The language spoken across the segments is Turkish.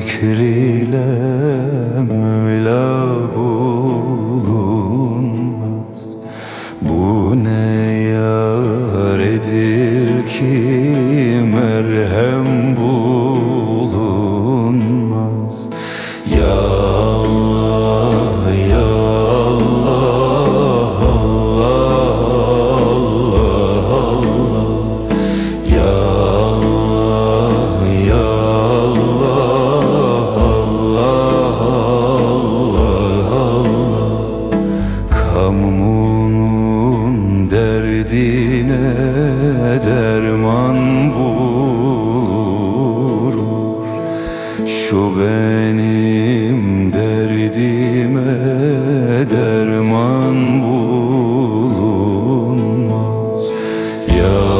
zikriyle. Derdine derman bulur. Şu benim derdime derman bulunmaz. Ya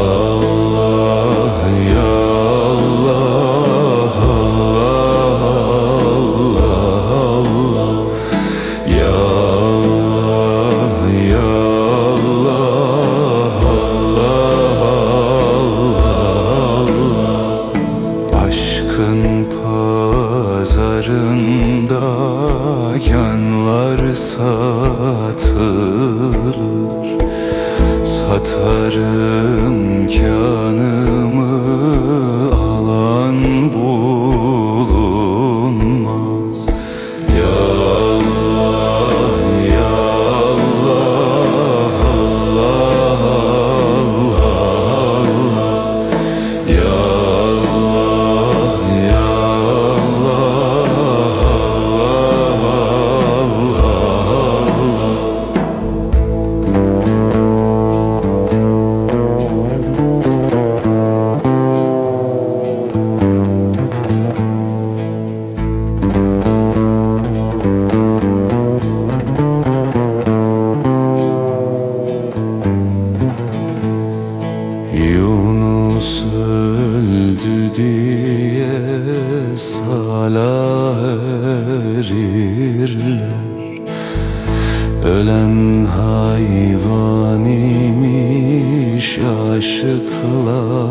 satılır. Satarım kanı vesala erirler Ölen hayvan imiş aşıklar